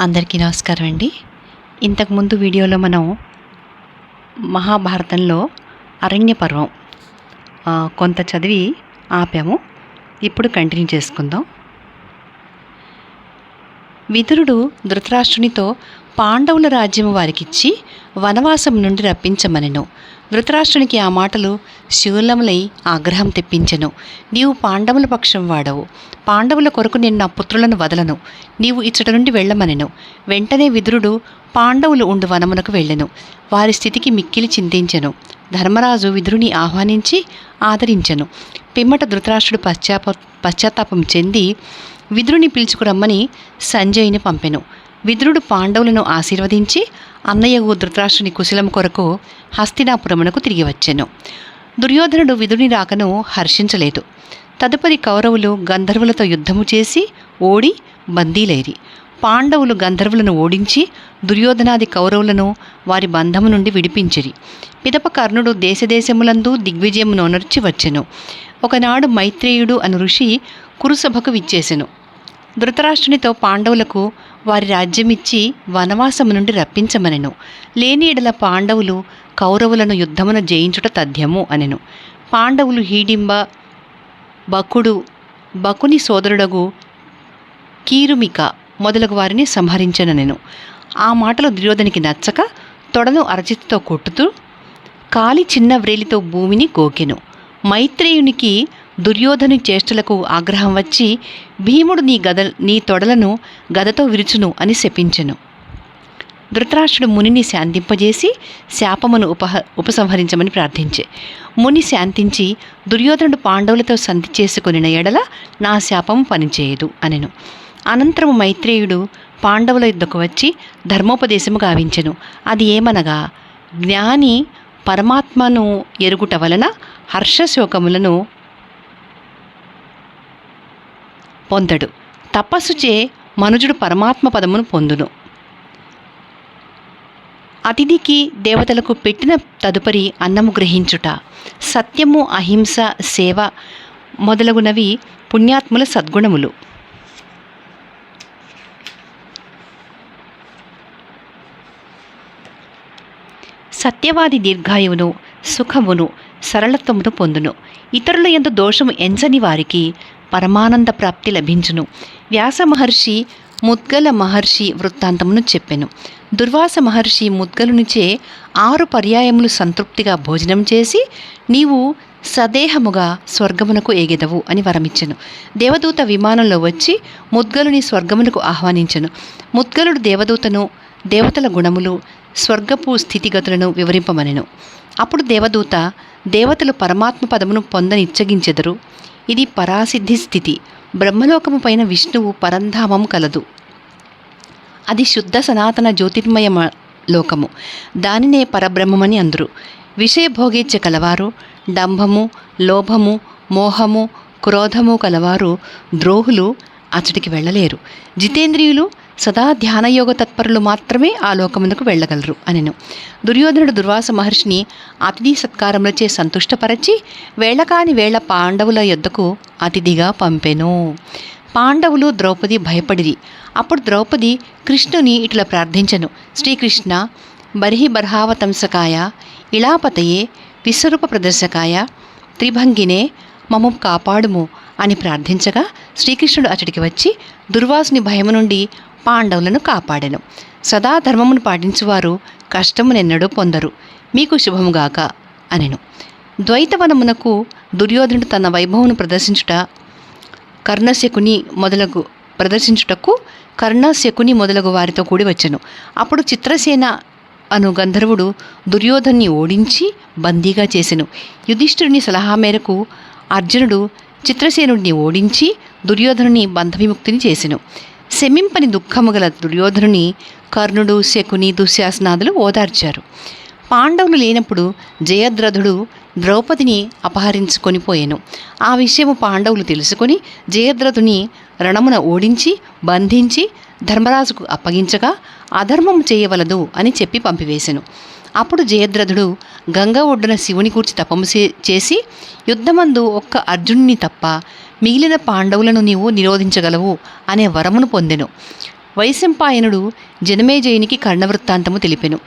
అందరికీ నమస్కారం అండి. ఇంతకుముందు వీడియోలో మనం మహాభారతంలో అరణ్య పర్వం కొంత చదివి ఆపాము. ఇప్పుడు కంటిన్యూ చేసుకుందాం. విదురుడు ధృతరాష్ట్రునితో పాండవుల రాజ్యము వారికిచ్చి వనవాసం నుండి రప్పించమనెను. ధృతరాష్ట్రునికి ఆ మాటలు శూలములై ఆగ్రహం తెప్పించెను. నీవు పాండవుల పక్షం వాడవు. పాండవుల కొరకు నేను నా పుత్రులను వదలను. నీవు ఇచ్చట నుండి వెళ్ళమనెను. వెంటనే విదురుడు పాండవులు ఉండు వనమునకు వెళ్ళెను. వారి స్థితికి మిక్కిలి చింతించెను. ధర్మరాజు విదురుని ఆహ్వానించి ఆదరించెను. పిమ్మట ధృతరాష్ట్రుడు పశ్చాప పశ్చాత్తాపం చెంది విదురుని పిలుచుకురమ్మని సంజయుని పంపెను. విదురుడు పాండవులను ఆశీర్వదించి అన్నయ్యగు ధృతరాష్ట్రుని కుశలం కొరకు హస్తినాపురమునకు తిరిగి వచ్చాను. దుర్యోధనుడు విదురుని రాకను హర్షించలేదు. తదుపరి కౌరవులు గంధర్వులతో యుద్ధము చేసి ఓడి బందీలైరి. పాండవులు గంధర్వులను ఓడించి దుర్యోధనాది కౌరవులను వారి బంధము నుండి విడిపించిరి. పిదప కర్ణుడు దేశదేశములందు దిగ్విజయమును అనర్చి వచ్చెను. ఒకనాడు మైత్రేయుడు అను ఋషి కురుసభకు విచ్చేసెను. ధృతరాష్ట్రునితో పాండవులకు వారి రాజ్యమిచ్చి వనవాసము నుండి రప్పించమనెను. లేని ఎడల పాండవులు కౌరవులను యుద్ధమున జయించుట తథ్యము అనెను. పాండవులు హీడింబ బకుడు బకుని సోదరుడగు కీరుమిక మొదలగు వారిని సంహరించననెను ఆ మాటలు దుర్యోధనికి నచ్చక తొడను అరచితితో కొట్టుతూ కాలి చిన్న వ్రేలితో భూమిని గోకెను. మైత్రేయునికి దుర్యోధను చేష్టలకు ఆగ్రహం వచ్చి భీముడు నీ గద నీ తొడలను గదతో విరుచును అని శపించెను. ధృతరాష్ట్రుడు మునిని శాంతింపజేసి శాపమును ఉపహ ఉపసంహరించమని ప్రార్థించే. ముని శాంతించి దుర్యోధనుడు పాండవులతో సంధి చేసుకునిన ఎడల నా శాపము పనిచేయదు అనెను. అనంతరము మైత్రేయుడు పాండవుల యుద్ధకు వచ్చి ధర్మోపదేశము గావించెను. అది ఏమనగా జ్ఞాని పరమాత్మను ఎరుగుట వలన హర్షశోకములను పొందడు. తపస్సుచే మనుజుడు పరమాత్మ పదమును పొందును. అతిథికి దేవతలకు పెట్టిన తదుపరి అన్నము గ్రహించుట. సత్యము అహింస సేవ మొదలగునవి పుణ్యాత్ముల సద్గుణములు. సత్యవాది దీర్ఘాయువును సుఖమును సరళత్వమును పొందును. ఇతరుల ఎందు దోషము ఎంచని వారికి పరమానంద ప్రాప్తి లభించును. వ్యాస మహర్షి ముద్గల మహర్షి వృత్తాంతమును చెప్పెను. దుర్వాస మహర్షి ముద్గలునిచే ఆరు పర్యాయములు సంతృప్తిగా భోజనం చేసి నీవు సదేహముగా స్వర్గమునకు ఎగెదవు అని వరమిచ్చెను. దేవదూత విమానంలో వచ్చి ముద్గలుని స్వర్గమునకు ఆహ్వానించెను. ముద్గలుడు దేవదూతను దేవతల గుణములు స్వర్గపు స్థితిగతులను వివరింపమనెను. అప్పుడు దేవదూత దేవతలు పరమాత్మ పదమును పొందనిచ్చగించెదరు. ఇది పరాసిద్ధి స్థితి. బ్రహ్మలోకము పైన విష్ణువు పరంధామం కలదు. అది శుద్ధ సనాతన జ్యోతిర్మయ లోకము. దానినే పరబ్రహ్మమని అందరు. విషయభోగేచ్చ కలవారు. డంభము లోభము మోహము క్రోధము కలవారు. ద్రోహులు అచ్చటికి వెళ్ళలేరు. జితేంద్రియులు సదా ధ్యానయోగ తత్పరులు మాత్రమే ఆ లోకమునకు వెళ్ళగలరు అనెను. దుర్యోధనుడు దుర్వాస మహర్షిని అతిథి సత్కారములచే సంతుష్టపరచి వేళకాని వేళ పాండవుల యొద్దకు అతిథిగా పంపెను. పాండవులు ద్రౌపది భయపడిరి. అప్పుడు ద్రౌపది కృష్ణుని ఇట్లా ప్రార్థించను. శ్రీకృష్ణ బర్హి బర్హావతంసకాయ ఇళాపతయే విశ్వరూప ప్రదర్శకాయ త్రిభంగినే మము కాపాడుము అని ప్రార్థించగా శ్రీకృష్ణుడు అతడికి వచ్చి దుర్వాసుని భయము నుండి పాండవులను కాపాడెను. సదా ధర్మమును పాటించువారు కష్టమునెన్నడూ పొందరు. మీకు శుభముగాక అనెను. ద్వైతవనమునకు దుర్యోధనుడు తన వైభవమును ప్రదర్శించుట కర్ణశకుని మొదలగు ప్రదర్శించుటకు కర్ణశకుని మొదలగు వారితో కూడి వచ్చెను. అప్పుడు చిత్రసేన అను గంధర్వుడు దుర్యోధన్ని ఓడించి బందీగా చేసెను. యుధిష్ఠిరుని సలహా మేరకు అర్జునుడు చిత్రసేనుడిని ఓడించి దుర్యోధనుని బంధవిముక్తిని చేసెను. శమింపని దుఃఖము గల దుర్యోధనుని కర్ణుడు శకుని దుశ్శాసనాదులు ఓదార్చారు. పాండవులు లేనప్పుడు జయద్రథుడు ద్రౌపదిని అపహరించుకొని పోయాను. ఆ విషయము పాండవులు తెలుసుకొని జయద్రథుని రణమున ఓడించి బంధించి ధర్మరాజుకు అప్పగించగా అధర్మం చేయవలదు అని చెప్పి పంపివేశెను అప్పుడు జయద్రథుడు గంగ ఒడ్డున శివుని కూర్చి తపము చే- చేసి యుద్ధమందు ఒక్క అర్జునుని తప్ప మిగిలిన పాండవులను నీవు నిరోధించగలవు అనే వరమును పొందెను. వైశంపాయనుడు జనమేజయునికి కర్ణవృత్తాంతము తెలిపెను.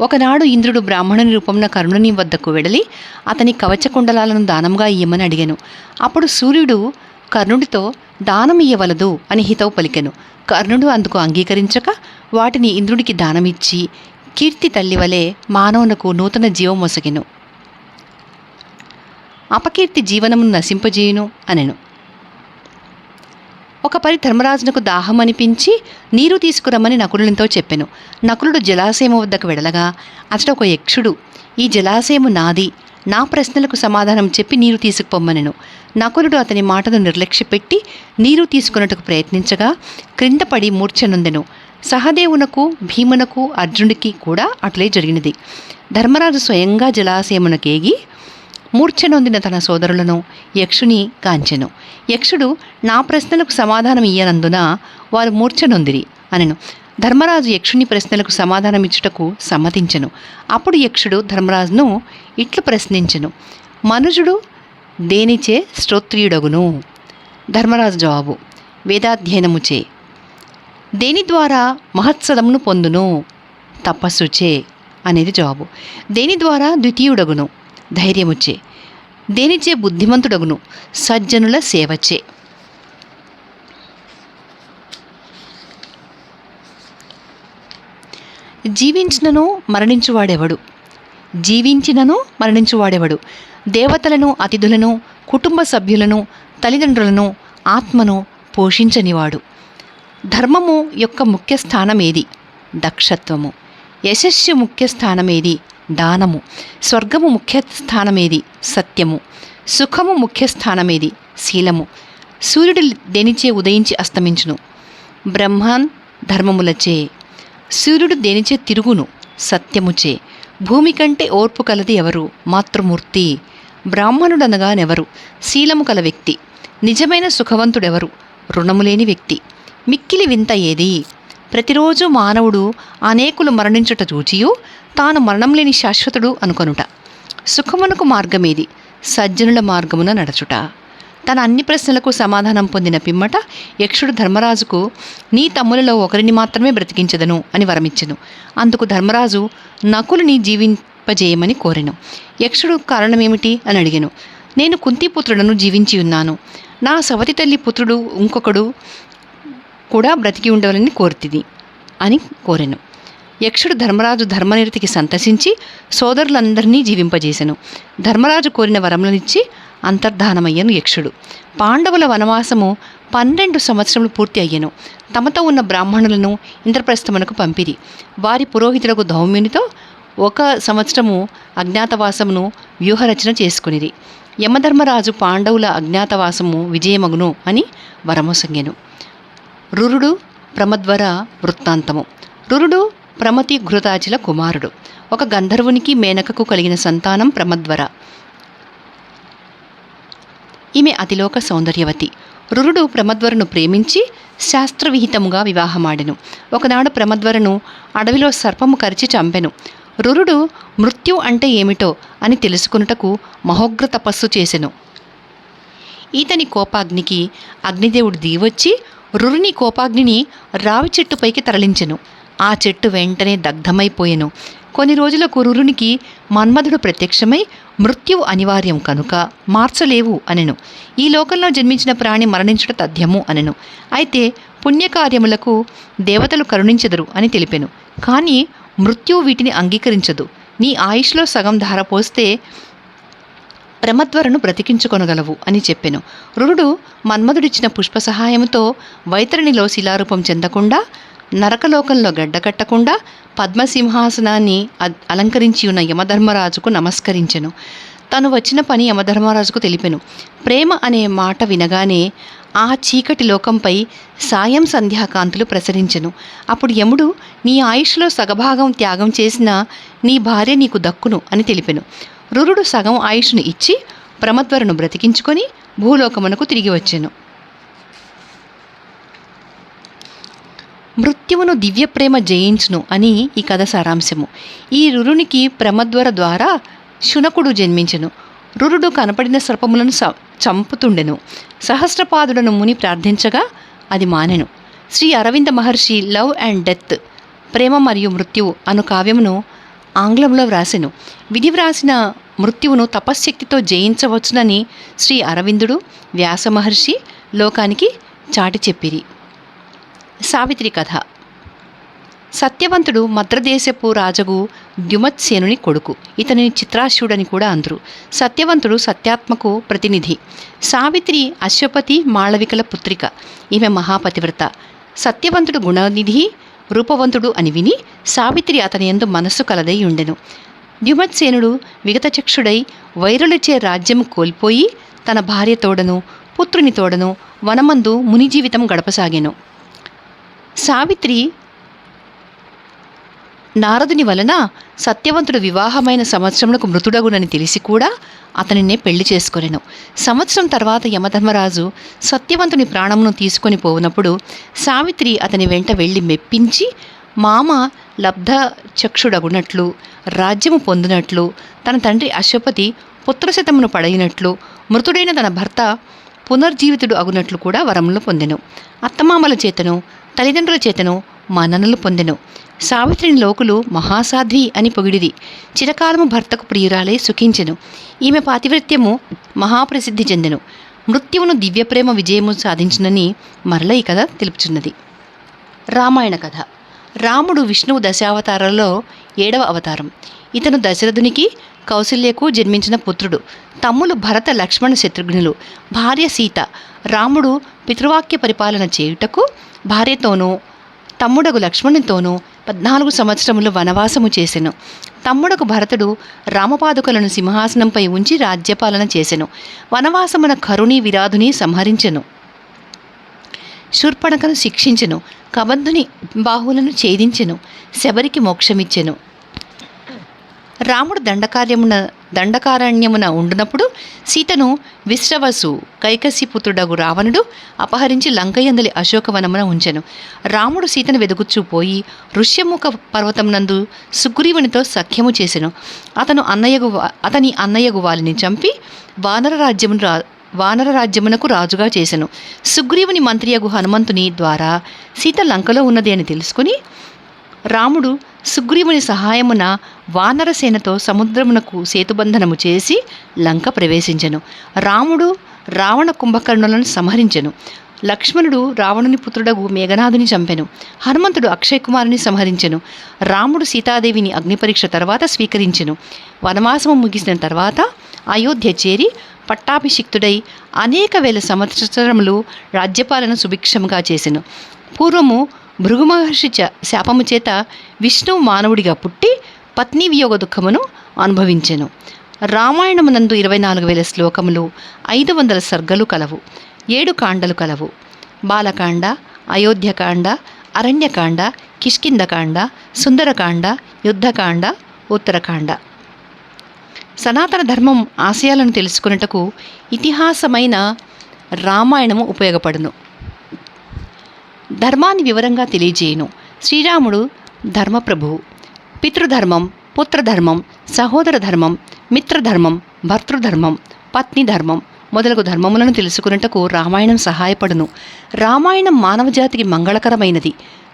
ఒకనాడు ఇంద్రుడు బ్రాహ్మణుని రూపంన కర్ణుని వద్దకు వెడలి అతని కవచకుండలాలను దానంగా ఇయ్యమని అడిగాను. అప్పుడు సూర్యుడు కర్ణుడితో దానం ఇయ్యవలదు అని హితవు పలికెను. కర్ణుడు అందుకు అంగీకరించక వాటిని ఇంద్రుడికి దానమిచ్చి కీర్తి తల్లి వలె మానవునకు నూతన జీవం మొసగెను. అపకీర్తి జీవనమును నశింపజేయును అనెను. ఒక పరి ధర్మరాజునకు దాహం అనిపించి నీరు తీసుకురమ్మని నకులునితో చెప్పెను. నకులుడు జలాశయము వద్దకు వెడలగా అతడు ఒక యక్షుడు ఈ జలాశయము నాది నా ప్రశ్నలకు సమాధానం చెప్పి నీరు తీసుకుపొమ్మనెను. నకులుడు అతని మాటను నిర్లక్ష్యపెట్టి నీరు తీసుకున్నట్టుకు ప్రయత్నించగా క్రింద పడి మూర్ఛనుందెను. సహదేవునకు భీమునకు అర్జునుడికి కూడా అట్లే జరిగినది. ధర్మరాజు స్వయంగా జలాశయమునకేగి మూర్ఛనొందిన తన సోదరులను యక్షుని కాంచెను. యక్షుడు నా ప్రశ్నలకు సమాధానం ఇయ్యనందున వారు మూర్ఛనొందిరి అనెను. ధర్మరాజు యక్షుని ప్రశ్నలకు సమాధానం ఇచ్చుటకు సమ్మతించెను. అప్పుడు యక్షుడు ధర్మరాజును ఇట్లు ప్రశ్నించెను. మనుజుడు దేనిచే శ్రోత్రియుడగును ధర్మరాజు జవాబు వేదాధ్యయనముచే దేని ద్వారా మహత్సదమును పొందును? తపస్సుచే అనేది జవాబు దేని ద్వారా ద్వితీయుడగును? ధైర్యముచ్చే. దేనిచే బుద్ధిమంతుడగును? సజ్జనుల సేవచే. జీవించినను మరణించువాడెవడు? జీవించినను మరణించువాడెవడు? దేవతలను అతిథులను కుటుంబ సభ్యులను తల్లిదండ్రులను ఆత్మను పోషించనివాడు. ధర్మము యొక్క ముఖ్య స్థానమేది దక్షత్వము. యశస్సు ముఖ్య స్థానమేది దానము. స్వర్గము ముఖ్య స్థానమేది? సత్యము. సుఖము ముఖ్య స్థానమేది? శీలము. సూర్యుడు దేనిచే ఉదయించి అస్తమించును? బ్రహ్మాన్ ధర్మములచే. సూర్యుడు దేనిచే తిరుగును? సత్యముచే. భూమి కంటే ఓర్పు కలది ఎవరు? మాతృమూర్తి. బ్రాహ్మణుడనగానెవరు? శీలము కల వ్యక్తి. నిజమైన సుఖవంతుడెవరు? రుణము లేని వ్యక్తి. మిక్కిలి వింత ఏది? ప్రతిరోజు మానవుడు అనేకులు మరణించుట చూచియు తాను మరణం లేని శాశ్వతుడు అనుకొనుట. సుఖమునకు మార్గమేది? సజ్జనుల మార్గమున నడచుట. తన అన్ని ప్రశ్నలకు సమాధానం పొందిన పిమ్మట యక్షుడు ధర్మరాజుకు నీ తమ్ములలో ఒకరిని మాత్రమే బ్రతికించదను అని వరమిచ్చెను. అందుకు ధర్మరాజు నకులుని జీవింపజేయమని కోరెను. యక్షుడు కారణమేమిటి అని అడిగాను. నేను కుంతిపుత్రుడను జీవించి ఉన్నాను. నా సవతి తల్లి పుత్రుడు ఇంకొకడు కూడా బ్రతికి ఉండవాలని కోరుతుంది అని కోరెను. యక్షుడు ధర్మరాజు ధర్మనిరతికి సంతసించి సోదరులందరినీ జీవింపజేసెను. ధర్మరాజు కోరిన వరములనిచ్చి అంతర్ధానమయ్యను యక్షుడు. పాండవుల వనవాసము పన్నెండు సంవత్సరములు పూర్తి అయ్యను. తమతో ఉన్న బ్రాహ్మణులను ఇంద్రప్రస్థమునకు పంపిరి. వారి పురోహితులకు ధౌమ్యునితో ఒక సంవత్సరము అజ్ఞాతవాసమును వ్యూహరచన చేసుకునిరి. యమధర్మరాజు పాండవుల అజ్ఞాతవాసము విజయమగును అని వరమొసంగెను రురుడు ప్రమద్వర వృత్తాంతము. రురుడు ప్రమతి ఘృతాచిల కుమారుడు. ఒక గంధర్వునికి మేనకకు కలిగిన సంతానం ప్రమద్వర. ఈమె అతిలోక సౌందర్యవతి. రురుడు ప్రమద్వరను ప్రేమించి శాస్త్రవిహితముగా వివాహమాడెను. ఒకనాడు ప్రమద్వరను అడవిలో సర్పము కరిచి చంపెను. రురుడు మృత్యు అంటే ఏమిటో అని తెలుసుకున్నటకు మహోగ్ర తపస్సు చేసెను. ఈతని కోపాగ్నికి అగ్నిదేవుడు దీవొచ్చి రురుని కోపాగ్నిని రావి చెట్టుపైకి తరలించెను. ఆ చెట్టు వెంటనే దగ్ధమైపోయెను. కొన్ని రోజులకు రురునికి మన్మధుడు ప్రత్యక్షమై మృత్యువు అనివార్యం కనుక మార్చలేవు అనెను. ఈ లోకంలో జన్మించిన ప్రాణి మరణించుట తథ్యము అనెను. అయితే పుణ్యకార్యములకు దేవతలు కరుణించెదరు అని తెలిపెను. కానీ మృత్యువు వీటిని అంగీకరించదు. నీ ఆయుష్లో సగం ధార పోస్తే ప్రమద్వరను బ్రతికించుకొనగలవు అని చెప్పెను. రురుడు మన్మధుడిచ్చిన పుష్ప సహాయంతో వైతరిణిలో శిలారూపం చెందకుండా నరకలోకంలో గడ్డకట్టకుండా పద్మసింహాసనాన్ని అలంకరించి ఉన్న యమధర్మరాజుకు నమస్కరించెను. తను వచ్చిన పని యమధర్మరాజుకు తెలిపెను. ప్రేమ అనే మాట వినగానే ఆ చీకటి లోకంపై సాయం సంధ్యాకాంతులు ప్రసరించెను. అప్పుడు యముడు నీ ఆయుష్లో సగభాగం త్యాగం చేసిన నీ భార్య నీకు దక్కును అని తెలిపెను. రురుడు సగం ఆయుష్ను ఇచ్చి ప్రమద్వరను బ్రతికించుకొని భూలోకమునకు తిరిగి వచ్చాను. మృత్యువును దివ్యప్రేమ జయించును అని ఈ కథ సారాంశము. ఈ రురునికి ప్రమద్వర ద్వారా శునకుడు జన్మించెను. రురుడు కనపడిన సర్పములను చంపుతుండెను. సహస్రపాదుడను ముని ప్రార్థించగా అది మానెను. Shri Aravinda Maharshi love and death ప్రేమ మరియు మృత్యువు అను కావ్యమును ఆంగ్లంలో వ్రాసెను. విధి వ్రాసిన మృత్యువును తపశ్శక్తితో జయించవచ్చునని శ్రీ అరవిందుడు వ్యాస మహర్షి లోకానికి చాటి చెప్పిరి. సావిత్రి కథ. సత్యవంతుడు మద్రదేశపు రాజగు ద్యుమత్సేనుని కొడుకు. ఇతని చిత్రాశ్యుడని కూడా అందరు. సత్యవంతుడు సత్యాత్మకు ప్రతినిధి. సావిత్రి అశ్వపతి మాళవికల పుత్రిక. ఈమె మహాపతివ్రత. సత్యవంతుడు గుణనిధి రూపవంతుడు అని విని సావిత్రి అతని యందు మనస్సు కలదై ఉండెను. ద్యుమత్సేనుడు విగతచక్షుడై వైరులచే రాజ్యం కోల్పోయి తన భార్య తోడను పుత్రుని తోడను వనమందు ముని జీవితం గడపసాగెను. సావిత్రి నారదుని వలన సత్యవంతుడు వివాహమైన సంవత్సరములకు మృతుడగునని తెలిసి కూడా అతనినే పెళ్ళి చేసుకొనెను సంవత్సరం తర్వాత యమధర్మరాజు సత్యవంతుని ప్రాణమును తీసుకొని పోవునప్పుడు సావిత్రి అతని వెంట వెళ్ళి మెప్పించి మామ లబ్ధ చక్షుడగునట్లు రాజ్యము పొందినట్లు తన తండ్రి అశ్వపతి పుత్రశతమును పడయినట్లు మృతుడైన తన భర్త పునర్జీవితుడు అగునట్లు కూడా వరములు పొందెను. అత్తమామల చేతను తల్లిదండ్రుల చేతను మన్ననలు పొందెను. సావిత్రిని లోకులు మహాసాధ్వి అని పొగిడిది చిరకాలము భర్తకు ప్రియురాలై సుఖించెను. ఈమె పాతివృత్యము మహాప్రసిద్ధి చెందెను. మృత్యువును దివ్యప్రేమ విజయము సాధించునని మరల ఈ కథ తెలుపుచున్నది. రామాయణ కథ. రాముడు విష్ణువు దశావతారాలలో ఏడవ అవతారం. ఇతను దశరథునికి కౌశల్యకు జన్మించిన పుత్రుడు. తమ్ములు భరత లక్ష్మణ శత్రుఘ్నులు. భార్య సీత. రాముడు పితృవాక్య పరిపాలన చేయుటకు భార్యతోనూ తమ్ముడకు లక్ష్మణునితోనూ పద్నాలుగు సంవత్సరములు వనవాసము చేసెను. తమ్ముడకు భరతుడు రామపాదుకలను సింహాసనంపై ఉంచి రాజ్యపాలన చేసెను. వనవాసమున కరుణి విరాధుని సంహరించెను. శూర్పణకను శిక్షించెను. కబంధుని బాహువులను ఛేదించెను. శబరికి మోక్షమిచ్చెను. రాముడు దండకార్యమున దండకారణ్యమున ఉండునప్పుడు సీతను విశ్రవసు కైకసిపుత్రుడగు రావణుడు అపహరించి లంకయందలి అశోకవనమున ఉంచెను. రాముడు సీతను వెదుగుచ్చుపోయి ఋష్యముఖ పర్వతమునందు సుగ్రీవునితో సఖ్యము చేసెను. అతను అన్నయ్యగు అతని అన్నయ్యగు వాలిని చంపి వానర రాజ్యమును రా వానర రాజ్యమునకు రాజుగా చేసెను. సుగ్రీవుని మంత్రియగు హనుమంతుని ద్వారా సీత లంకలో ఉన్నది అని తెలుసుకుని రాముడు సుగ్రీవుని సహాయమున వానరసేనతో సముద్రమునకు సేతుబంధనము చేసి లంక ప్రవేశించెను. రాముడు రావణ కుంభకర్ణులను సంహరించెను. లక్ష్మణుడు రావణుని పుత్రుడగు మేఘనాథుని చంపెను. హనుమంతుడు అక్షయ్ కుమారుని సంహరించెను. రాముడు సీతాదేవిని అగ్నిపరీక్ష తర్వాత స్వీకరించెను. వనవాసము ముగిసిన తర్వాత అయోధ్య చేరి పట్టాభిషిక్తుడై అనేక వేల సంవత్సరములు రాజ్యపాలన సుభిక్షముగా చేసెను. పూర్వము భృగు మహర్షి శాపము చేత విష్ణువు మానవుడిగా పుట్టి పత్ని వియోగ దుఃఖమును అనుభవించెను. రామాయణమునందు ఇరవై నాలుగు వేల శ్లోకములు ఐదు వందల సర్గలు కలవు ఏడు కాండలు కలవు. బాలకాండ అయోధ్యకాండ అరణ్యకాండ కిష్కిందకాండ సుందరకాండ యుద్ధకాండ ఉత్తరకాండ. సనాతన ధర్మం ఆశయాలను తెలుసుకున్నటకు ఇతిహాసమైన రామాయణము ఉపయోగపడును. ధర్మాన్ని వివరంగా తెలియజేయును. శ్రీరాముడు ధర్మప్రభువు పితృధర్మం పుత్రధర్మం సహోదర ధర్మం మిత్రధర్మం భర్తృధర్మం పత్ని ధర్మం మొదలగు ధర్మములను తెలుసుకున్నటకు రామాయణం సహాయపడును. రామాయణం మానవజాతికి మంగళకరమైనది.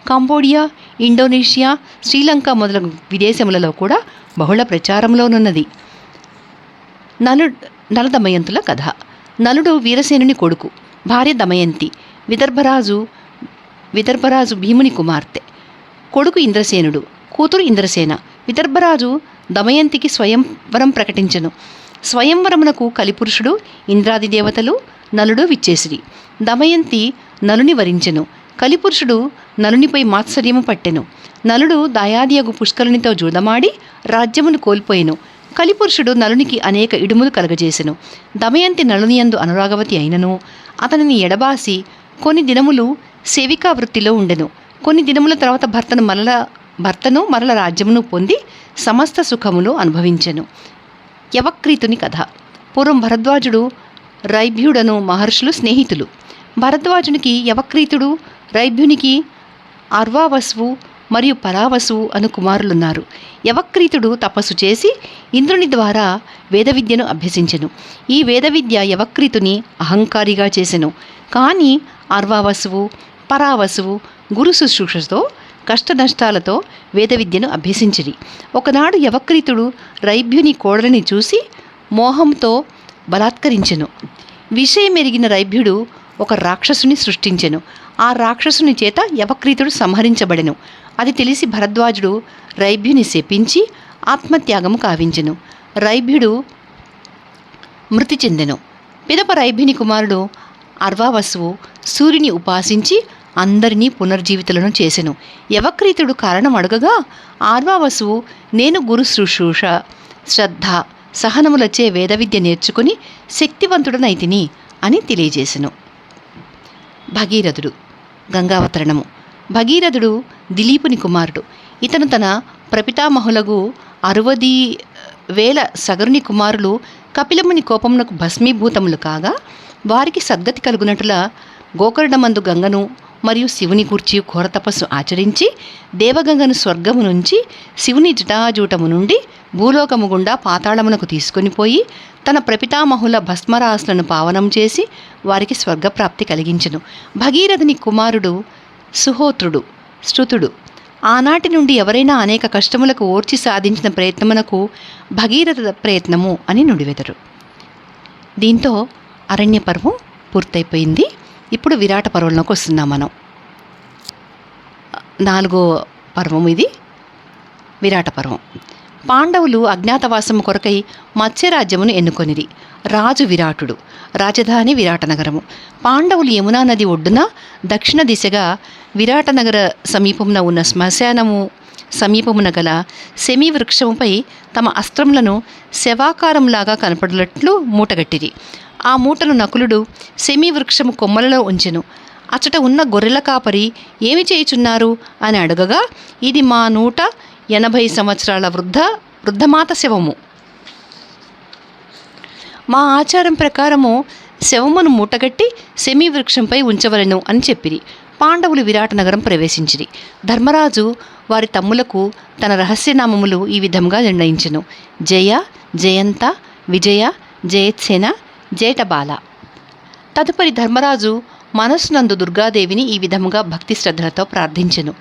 కంబోడియా ఇండోనేషియా శ్రీలంక మొదలగు విదేశములలో కూడా బహుళ ప్రచారంలోనున్నది నలు నల దమయంతుల కథ. నలుడు వీరసేనుని కొడుకు భార్య దమయంతి విదర్భరాజు విదర్భరాజు భీముని కుమార్తె. కొడుకు ఇంద్రసేనుడు కూతురు ఇంద్రసేన. విదర్భరాజు దమయంతికి స్వయంవరం ప్రకటించెను. స్వయంవరమునకు కలిపురుషుడు ఇంద్రాది దేవతలు నలుడు విచ్చేసిరి. దమయంతి నలుని వరించెను. కలిపురుషుడు నలునిపై మాత్సర్యము పట్టెను. నలుడు దయాదియగు పుష్కరునితో జూదమాడి రాజ్యమును కోల్పోయెను. కలిపురుషుడు నలునికి అనేక ఇడుములు కలగజేసెను. దమయంతి నలునియందు అనురాగవతి అయినను. అతనిని ఎడబాసి కొన్ని దినములు సేవికా వృత్తిలో ఉండెను. కొన్ని దినముల తర్వాత భర్తను మరల భర్తను మరల రాజ్యమును పొంది సమస్త సుఖములు అనుభవించెను. యవక్రీతుని కథ. పూర్వం భరద్వాజుడు రైభ్యుడను మహర్షులు స్నేహితులు. భరద్వాజునికి యవక్రీతుడు రైభ్యునికి అర్వావసువు మరియు పరావసువు అను కుమారులున్నారు. యవక్రీతుడు తపస్సు చేసి ఇంద్రుని ద్వారా వేద విద్యను అభ్యసించెను. ఈ వేద విద్య యవక్రీతుని అహంకారిగా చేసెను. కానీ అర్వావసువు పరావసువు గురు శుశ్రూషతో కష్టనష్టాలతో వేద విద్యను అభ్యసించిరి. ఒకనాడు యవక్రీతుడు రైభ్యుని కోడలిని చూసి మోహంతో బలాత్కరించెను. విషయమెరిగిన రైభ్యుడు ఒక రాక్షసుని సృష్టించెను. ఆ రాక్షసుని చేత యవక్రీతుడు సంహరించబడెను. అది తెలిసి భరద్వాజుడు రైభ్యుని శపించి ఆత్మత్యాగము కావించెను. రైభ్యుడు మృతి చెందెను. పిదప రైభ్యుని కుమారుడు అర్వావసువు సూర్యుని ఉపాసించి అందరినీ పునర్జీవితులను చేసెను. యవక్రీతుడు కారణం అడగగా ఆర్వావసువు నేను గురు శుశ్రూష. శ్రద్ధ సహనములచే వేద విద్య నేర్చుకుని శక్తివంతుడనైతిని అని తెలియజేసెను. భగీరథుడు గంగావతరణము. భగీరథుడు దిలీపుని కుమారుడు. ఇతను తన ప్రపితామహులగు అరవది వేల సగరుని కుమారులు కపిలముని కోపమునకు భస్మీభూతములు కాగా వారికి సద్గతి కలుగునట్ల గోకర్ణమందు గంగను మరియు శివుని కూర్చి ఘోర తపస్సు ఆచరించి దేవగంగను స్వర్గము నుంచి శివుని జటాజూటము నుండి భూలోకము గుండా పాతాళమునకు తీసుకొని పోయి తన ప్రపితామహుల భస్మరాసులను పావనం చేసి వారికి స్వర్గప్రాప్తి కలిగించను. భగీరథుని కుమారుడు సుహోత్రుడు శృతుడు ఆనాటి నుండి ఎవరైనా అనేక కష్టములకు ఓర్చి సాధించిన ప్రయత్నమునకు భగీరథ ప్రయత్నము అని నుడివెదరు. దీంతో అరణ్య పర్వం పూర్తయిపోయింది. ఇప్పుడు విరాట పర్వంలోకి వస్తున్నాం మనం. నాలుగో పర్వం ఇది. విరాట పర్వం. పాండవులు అజ్ఞాతవాసము కొరకై మత్స్యరాజ్యమును ఎన్నుకొనిరి. రాజు విరాటుడు. రాజధాని విరాటనగరము. పాండవులు యమునా నది ఒడ్డున దక్షిణ దిశగా విరాటనగర సమీపమున ఉన్న శ్మశానము సమీపమున గల సెమీ వృక్షముపై తమ అస్త్రములను శవాకారంలాగా కనపడినట్లు మూటగట్టిరి. ఆ మూటను నకులుడు సెమీ వృక్షము కొమ్మలలో ఉంచెను. అచ్చట ఉన్న గొర్రెల కాపరి ఏమి చేయుచున్నారు? అని అడగగా ఇది మా నూట ఎనభై సంవత్సరాల వృద్ధ వృద్ధమాత శవము. మా ఆచారం ప్రకారము శవమును మూటగట్టి సెమీ వృక్షంపై ఉంచవలెను అని చెప్పిరి. పాండవులు విరాట నగరం ప్రవేశించిరి. ధర్మరాజు వారి తమ్ములకు తన రహస్యనామములు ఈ విధంగా నిర్ణయించెను. జయ జయంత విజయ జయత్సేన జేటబాల. తదుపరి ధర్మరాజు మనస్సునందు దుర్గాదేవిని ఈ విధముగా భక్తి శ్రద్ధలతో ప్రార్థించెను.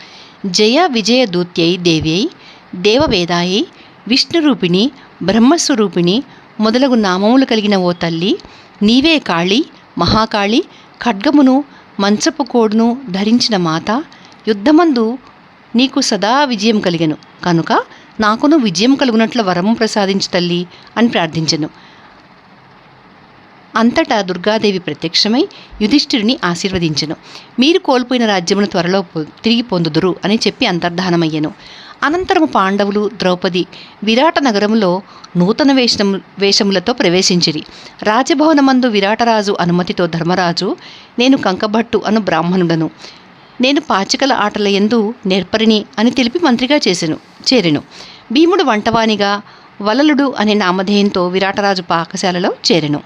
జయ విజయ దూత్యై దేవ్యై దేవవేదాయై విష్ణురూపిణి బ్రహ్మస్వరూపిణి మొదలగు నామములు కలిగిన ఓ తల్లి నీవే కాళి మహాకాళి ఖడ్గమును మంచపు కోడును ధరించిన మాత యుద్ధమందు నీకు సదా విజయం కలిగను. కనుక నాకును విజయం కలుగునట్లు వరము ప్రసాదించు తల్లి అని ప్రార్థించెను. అంతటా దుర్గాదేవి ప్రత్యక్షమై యుధిష్ఠిరుని ఆశీర్వదించెను. మీరు కోల్పోయిన రాజ్యమును త్వరలో పొ- తిరిగి పొందుదురు అని చెప్పి అంతర్ధానమయ్యెను. అనంతరము పాండవులు ద్రౌపది విరాట నగరంలో నూతన వేషం వేషములతో ప్రవేశించిరి. రాజభవనమందు విరాటరాజు అనుమతితో ధర్మరాజు నేను కంకభట్టు అను బ్రాహ్మణుడను. నేను పాచికల ఆటల యందు నేర్పరిని అని తెలిపి మంత్రిగా చేసెను చేరెను. భీముడు వంటవానిగా వలలుడు అనే నామధేయంతో విరాటరాజు పాకశాలలో చేరెను.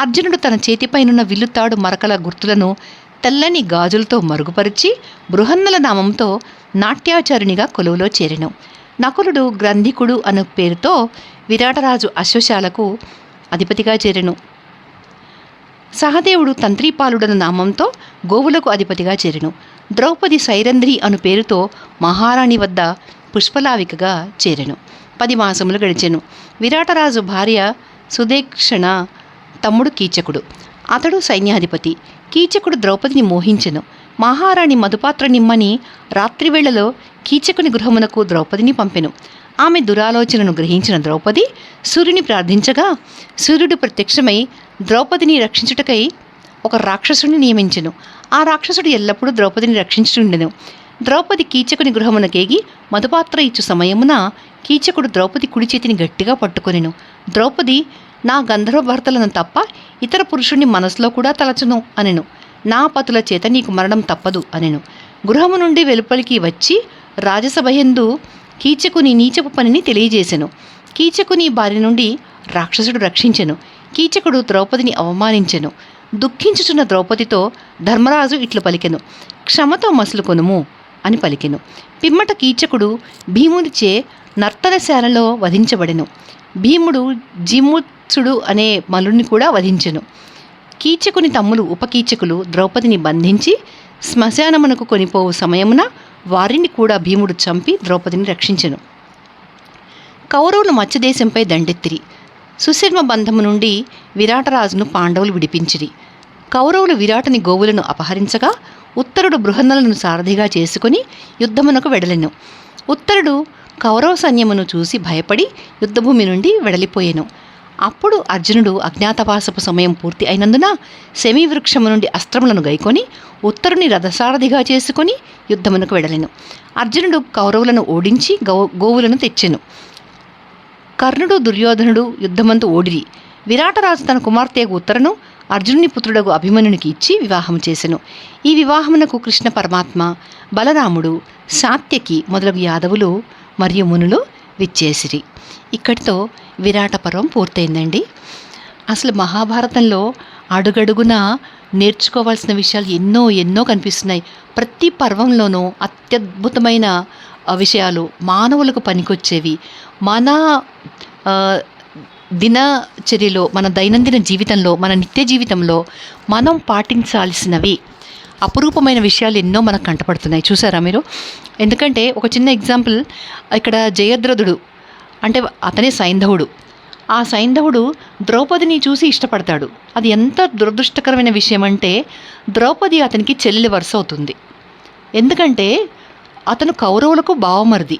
అర్జునుడు తన చేతిపైనున్న విల్లుతాడు మరకల గుర్తులను తెల్లని గాజులతో మరుగుపరిచి బృహన్నల నామంతో నాట్యాచారిణిగా కొలువులో చేరెను. నకులుడు గ్రంథికుడు అను పేరుతో విరాటరాజు అశ్వశాలకు అధిపతిగా చేరెను. సహదేవుడు తంత్రీపాలుడను నామంతో గోవులకు అధిపతిగా చేరెను. ద్రౌపది సైరంధ్రి అను పేరుతో మహారాణి వద్ద పుష్పలావికగా చేరెను. పది మాసములు గడిచెను. విరాటరాజు భార్య సుదేక్షణ తమ్ముడు కీచకుడు. అతడు సైన్యాధిపతి. కీచకుడు ద్రౌపదిని మోహించెను. మహారాణి మధుపాత్ర నిమ్మని రాత్రివేళలో కీచకుని గృహమునకు ద్రౌపదిని పంపెను. ఆమె దురాలోచనను గ్రహించిన ద్రౌపది సూర్యుని ప్రార్థించగా సూర్యుడు ప్రత్యక్షమై ద్రౌపదిని రక్షించుటకై ఒక రాక్షసుని నియమించెను. ఆ రాక్షసుడు ఎల్లప్పుడూ ద్రౌపదిని రక్షించుండెను ద్రౌపది కీచకుని గృహమునకేగి మధుపాత్ర ఇచ్చు సమయమున కీచకుడు ద్రౌపది కుడి చేతిని గట్టిగా పట్టుకొనెను. ద్రౌపది నా గంధర్వ భర్తలను తప్ప ఇతర పురుషుణ్ణి మనసులో కూడా తలచను అనెను. నా పతుల చేత నీకు మరణం తప్పదు అనెను. గృహము నుండి వెలుపలికి వచ్చి రాజసభయందు కీచకుని నీచపు పనిని తెలియజేసెను. కీచకుని బారి నుండి రాక్షసుడు రక్షించెను. కీచకుడు ద్రౌపదిని అవమానించెను. దుఃఖించుచున్న ద్రౌపదితో ధర్మరాజు ఇట్లు పలికెను. క్షమతో మసులుకొనుము అని పలికెను. పిమ్మట కీచకుడు భీమునిచే నర్తనశాలలో వధించబడెను. భీముడు జిముత్సుడు అనే మలుని కూడా వధించెను. కీచకుని తమ్ములు ఉపకీచకులు ద్రౌపదిని బంధించి శ్మశానమునకు కొనిపోవు సమయమున వారిని కూడా భీముడు చంపి ద్రౌపదిని రక్షించెను. కౌరవులు మత్స్యదేశంపై దండెత్తిరి. సుశర్మ బంధము నుండి విరాటరాజును పాండవులు విడిపించిరి. కౌరవులు విరాటని గోవులను అపహరించగా ఉత్తరుడు బృహన్నలను సారథిగా చేసుకుని యుద్ధమునకు వెడలెను. ఉత్తరుడు కౌరవ సైన్యమును చూసి భయపడి యుద్ధభూమి నుండి వెడలిపోయెను. అప్పుడు అర్జునుడు అజ్ఞాతవాసపు సమయం పూర్తి అయినందున శమీ వృక్షము నుండి అస్త్రములను గైకొని ఉత్తరుని రథసారథిగా చేసుకొని యుద్ధమునకు వెడలెను. అర్జునుడు కౌరవులను ఓడించి గో గోవులను తెచ్చెను. కర్ణుడు దుర్యోధనుడు యుద్ధమంతు ఓడిరి. విరాటరాజు తన కుమార్తె ఉత్తరను అర్జునుని పుత్రుడగు అభిమన్యునికి ఇచ్చి వివాహం చేసెను. ఈ వివాహమునకు కృష్ణ పరమాత్మ బలరాముడు సాత్యకి మొదలగు యాదవులు మరియు మునులు విచ్చేసిరి. ఇక్కడితో విరాట పర్వం పూర్తయిందండి. అసలు మహాభారతంలో అడుగడుగున నేర్చుకోవాల్సిన విషయాలు ఎన్నో ఎన్నో కనిపిస్తున్నాయి. ప్రతి పర్వంలోనూ అత్యద్భుతమైన విషయాలు మానవులకు పనికొచ్చేవి. మన దినచర్యలో మన దైనందిన జీవితంలో మన నిత్య జీవితంలో మనం పాటించాల్సినవి అపురూపమైన విషయాలు ఎన్నో మనకు కంటపడుతున్నాయి. చూసారా మీరు? ఎందుకంటే ఒక చిన్న ఎగ్జాంపుల్ ఇక్కడ జయద్రథుడు అంటే అతనే సైంధవుడు. ఆ సైంధవుడు ద్రౌపదిని చూసి ఇష్టపడతాడు. అది ఎంత దురదృష్టకరమైన విషయం అంటే ద్రౌపది అతనికి చెల్లెలి వరుస అవుతుంది. ఎందుకంటే అతను కౌరవులకు బావమరిది.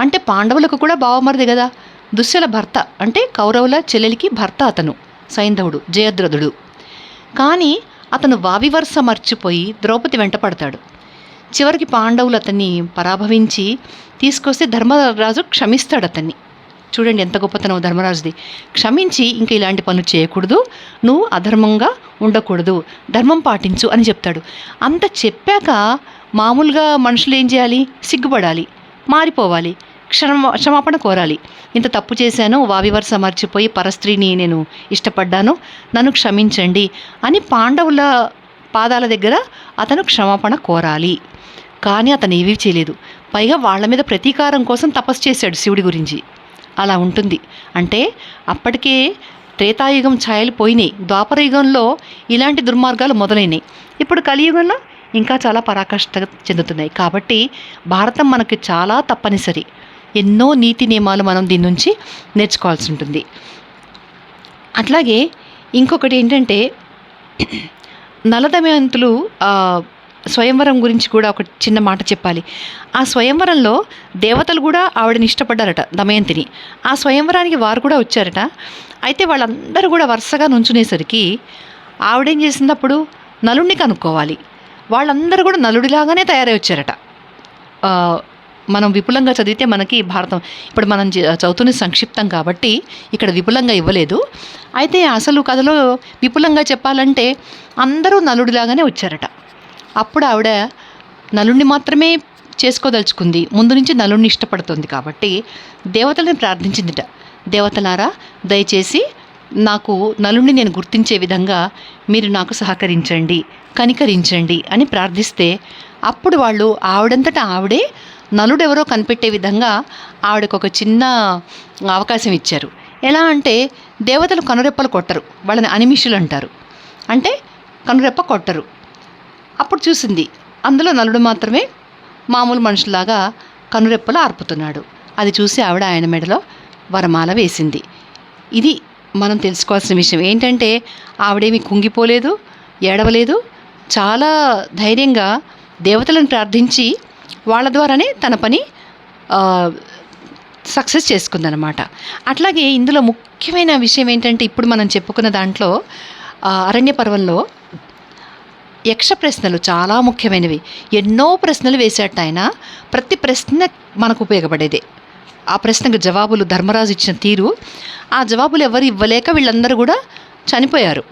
అంటే పాండవులకు కూడా బావమరిది కదా. దుశ్శల భర్త అంటే కౌరవుల చెల్లెలికి భర్త అతను సైంధవుడు జయద్రథుడు. కానీ అతను వావివర్స మర్చిపోయి ద్రౌపది వెంట పడతాడు. చివరికి పాండవులు అతన్ని పరాభవించి తీసుకొస్తే ధర్మరాజు క్షమిస్తాడు అతన్ని చూడండి ఎంత గొప్పతనం ధర్మరాజుది. క్షమించి ఇంకా ఇలాంటి పనులు చేయకూడదు. నువ్వు అధర్మంగా ఉండకూడదు. ధర్మం పాటించు అని చెప్తాడు. అంత చెప్పాక మామూలుగా మనుషులు ఏం చేయాలి? సిగ్గుపడాలి. మారిపోవాలి. క్షమ క్షమాపణ కోరాలి. ఇంత తప్పు చేశాను వావివర్స మర్చిపోయి పరస్త్రీని నేను ఇష్టపడ్డాను నన్ను క్షమించండి అని పాండవుల పాదాల దగ్గర అతను క్షమాపణ కోరాలి. కానీ అతను ఏవీ చేయలేదు. పైగా వాళ్ళ మీద ప్రతీకారం కోసం తపస్సు చేశాడు శివుడి గురించి. అలా ఉంటుంది. అంటే అప్పటికే త్రేతాయుగం ఛాయలు పోయినాయి. ద్వాపర యుగంలో ఇలాంటి దుర్మార్గాలు మొదలైనాయి. ఇప్పుడు కలియుగంలో ఇంకా చాలా పరాకాష్ట చెందుతున్నాయి. కాబట్టి భారతం మనకి చాలా తప్పనిసరి. ఎన్నో నీతి నియమాలు మనం దీని నుంచి నేర్చుకోవాల్సి ఉంటుంది. అట్లాగే ఇంకొకటి ఏంటంటే నలదమయంతులు స్వయంవరం గురించి కూడా ఒక చిన్న మాట చెప్పాలి. ఆ స్వయంవరంలో దేవతలు కూడా ఆవిడని ఇష్టపడ్డారట దమయంతిని. ఆ స్వయంవరానికి వారు కూడా వచ్చారట. అయితే వాళ్ళందరూ కూడా వరుసగా నుంచునేసరికి ఆవిడేం చేసినప్పుడు నలుడిని కనుక్కోవాలి. వాళ్ళందరూ కూడా నలుడిలాగానే తయారై వచ్చారట. మనం విపులంగా చదివితే మనకి భారతం ఇప్పుడు మనం చదువుతున్న సంక్షిప్తం కాబట్టి ఇక్కడ విపులంగా ఇవ్వలేదు. అయితే అసలు కథలో విపులంగా చెప్పాలంటే అందరూ నలుడిలాగానే వచ్చారట. అప్పుడు ఆవిడ నలుణ్ణి మాత్రమే చేసుకోదలుచుకుంది. ముందు నుంచి నలుణ్ణి ఇష్టపడుతుంది కాబట్టి దేవతలను ప్రార్థించిందిట. దేవతలారా దయచేసి నాకు నలుణ్ణి నేను గుర్తించే విధంగా మీరు నాకు సహకరించండి కనికరించండి అని ప్రార్థిస్తే అప్పుడు వాళ్ళు ఆవిడంతటా ఆవిడే నలుడెవరో కనిపెట్టే విధంగా ఆవిడకు ఒక చిన్న అవకాశం ఇచ్చారు. ఎలా అంటే దేవతలు కనురెప్పలు కొట్టరు వాళ్ళని అనిమిషులు అంటారు. అంటే కనురెప్ప కొట్టరు. అప్పుడు చూసింది. అందులో నలుడు మాత్రమే మామూలు మనుషులాగా కనురెప్పలు ఆర్పుతున్నాడు. అది చూసి ఆవిడ ఆయన మెడలో వరమాల వేసింది. ఇది మనం తెలుసుకోవాల్సిన విషయం. ఏంటంటే ఆవిడేమి కుంగిపోలేదు ఏడవలేదు చాలా ధైర్యంగా దేవతలను ప్రార్థించి వాళ్ళ ద్వారానే తన పని సక్సెస్ చేసుకుందనమాట అట్లాగే ఇందులో ముఖ్యమైన విషయం ఏంటంటే ఇప్పుడు మనం చెప్పుకున్న దాంట్లో అరణ్య పర్వంలో యక్ష ప్రశ్నలు చాలా ముఖ్యమైనవి. ఎన్నో ప్రశ్నలు వేసేట ఆయన. ప్రతి ప్రశ్న మనకు ఉపయోగపడేదే. ఆ ప్రశ్నకు జవాబులు ధర్మరాజు ఇచ్చిన తీరు. ఆ జవాబులు ఎవరు ఇవ్వలేక వీళ్ళందరూ కూడా చనిపోయారు.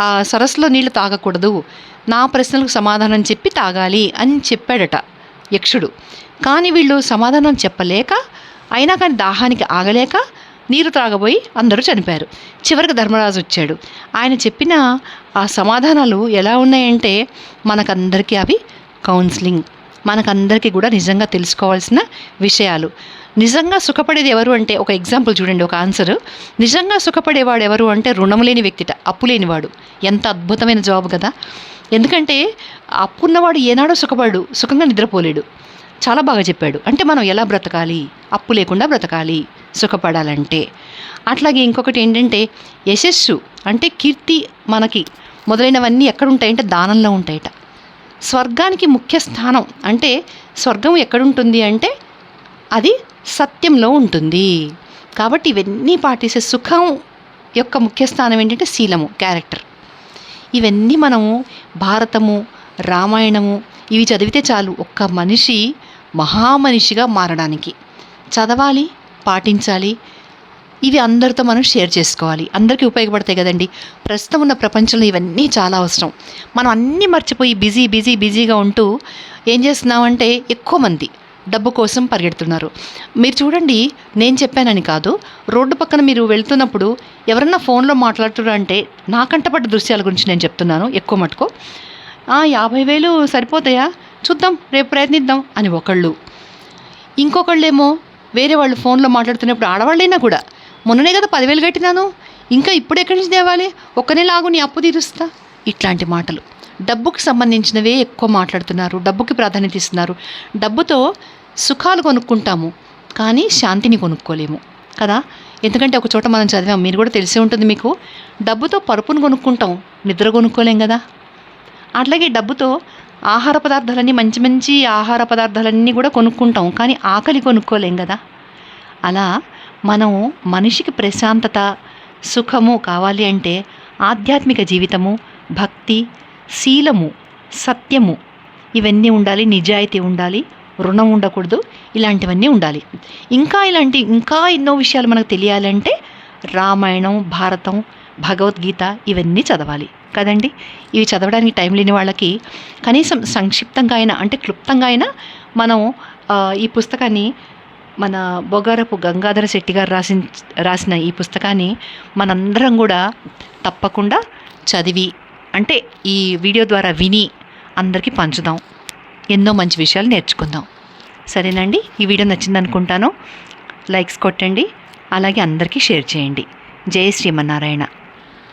ఆ సరస్సులో నీళ్ళు తాగకూడదు. నా ప్రశ్నలకు సమాధానం చెప్పి తాగాలి అని చెప్పాడట యక్షుడు. కానీ వీళ్ళు సమాధానం చెప్పలేక అయినా కానీ దాహానికి ఆగలేక నీరు త్రాగబోయి అందరూ చనిపోయారు. చివరికి ధర్మరాజు వచ్చాడు. ఆయన చెప్పిన ఆ సమాధానాలు ఎలా ఉన్నాయంటే మనకందరికీ అవి కౌన్సిలింగ్ మనకందరికీ కూడా నిజంగా తెలుసుకోవాల్సిన విషయాలు. నిజంగా సుఖపడేది ఎవరు అంటే ఒక ఎగ్జాంపుల్ చూడండి ఒక ఆన్సర్ నిజంగా సుఖపడేవాడు ఎవరు అంటే రుణం లేని వ్యక్తిట అప్పు లేనివాడు. ఎంత అద్భుతమైన జవాబు కదా. ఎందుకంటే అప్పున్నవాడు ఏనాడో సుఖపడు సుఖంగా నిద్రపోలేడు. చాలా బాగా చెప్పాడు. అంటే మనం ఎలా బ్రతకాలి? అప్పు లేకుండా బ్రతకాలి సుఖపడాలంటే. అట్లాగే ఇంకొకటి ఏంటంటే యశస్సు అంటే కీర్తి మనకి మొదలైనవన్నీ ఎక్కడ ఉంటాయంటే దానంలో ఉంటాయట. స్వర్గానికి ముఖ్య స్థానం అంటే స్వర్గం ఎక్కడుంటుంది అంటే అది సత్యంలో ఉంటుంది. కాబట్టి ఇవన్నీ పాటిస్తే సుఖం యొక్క ముఖ్య స్థానం ఏంటంటే శీలము క్యారెక్టర్. ఇవన్నీ మనము భారతము రామాయణము ఇవి చదివితే చాలు ఒక్క మనిషి మహామనిషిగా మారడానికి. చదవాలి పాటించాలి. ఇవి అందరితో మనం షేర్ చేసుకోవాలి. అందరికీ ఉపయోగపడతాయి కదండి. ప్రస్తుతం ఉన్న ప్రపంచంలో ఇవన్నీ చాలా అవసరం. మనం అన్నీ మర్చిపోయి బిజీ బిజీ బిజీగా ఉంటూ ఏం చేస్తున్నామంటే ఎక్కువ మంది డబ్బు కోసం పరిగెడుతున్నారు. మీరు చూడండి నేను చెప్పానని కాదు. రోడ్డు పక్కన మీరు వెళ్తున్నప్పుడు ఎవరన్నా ఫోన్లో మాట్లాడుతున్నారు అంటే నా దృశ్యాల గురించి నేను చెప్తున్నాను ఎక్కువ మటుకు. యాభై వేలు సరిపోతాయా? చూద్దాం రేపు ప్రయత్నిద్దాం అని ఒకళ్ళు. ఇంకొకళ్ళేమో వేరే వాళ్ళు ఫోన్లో మాట్లాడుతున్నప్పుడు ఆడవాళ్ళైనా కూడా మొన్ననే కదా పదివేలు కట్టినాను ఇంకా ఇప్పుడు ఎక్కడి నుంచి తేవాలి? ఒక్క లాగు నీ అప్పు తీరుస్తా. ఇట్లాంటి మాటలు. డబ్బుకి సంబంధించినవే ఎక్కువ మాట్లాడుతున్నారు డబ్బుకి ప్రాధాన్యత ఇస్తున్నారు. డబ్బుతో సుఖాలు కొనుక్కుంటాము కానీ శాంతిని కొనుక్కోలేము కదా? ఎందుకంటే ఒక చోట మనం చదివాం మీరు కూడా తెలిసే ఉంటుంది మీకు డబ్బుతో పరుపును కొనుక్కుంటాం నిద్ర కొనుక్కోలేం కదా? అట్లాగే డబ్బుతో ఆహార పదార్థాలన్నీ మంచి మంచి ఆహార పదార్థాలన్నీ కూడా కొనుక్కుంటాం. కానీ ఆకలి కొనుక్కోలేం కదా. అలా మనం మనిషికి ప్రశాంతత సుఖము కావాలి అంటే ఆధ్యాత్మిక జీవితము భక్తి శీలము సత్యము ఇవన్నీ ఉండాలి నిజాయితీ ఉండాలి రుణం ఉండకూడదు ఇలాంటివన్నీ ఉండాలి. ఇంకా ఇలాంటి ఇంకా ఎన్నో విషయాలు మనకు తెలియాలంటే రామాయణం భారతం భగవద్గీత ఇవన్నీ చదవాలి. కదండి? ఇవి చదవడానికి టైం లేని వాళ్ళకి కనీసం సంక్షిప్తంగా అయినా అంటే క్లుప్తంగా అయినా మనం ఈ పుస్తకాన్ని మన బొగారపు గంగాధర శెట్టి గారు రాసి రాసిన ఈ పుస్తకాన్ని మనందరం కూడా తప్పకుండా చదివి అంటే ఈ వీడియో ద్వారా విని అందరికీ పంచుదాం. ఎన్నో మంచి విషయాలు నేర్చుకుందాం. సరేనండి? ఈ వీడియో నచ్చింది అనుకుంటాను లైక్స్ కొట్టండి. అలాగే అందరికీ షేర్ చేయండి. జై శ్రీమన్నారాయణ.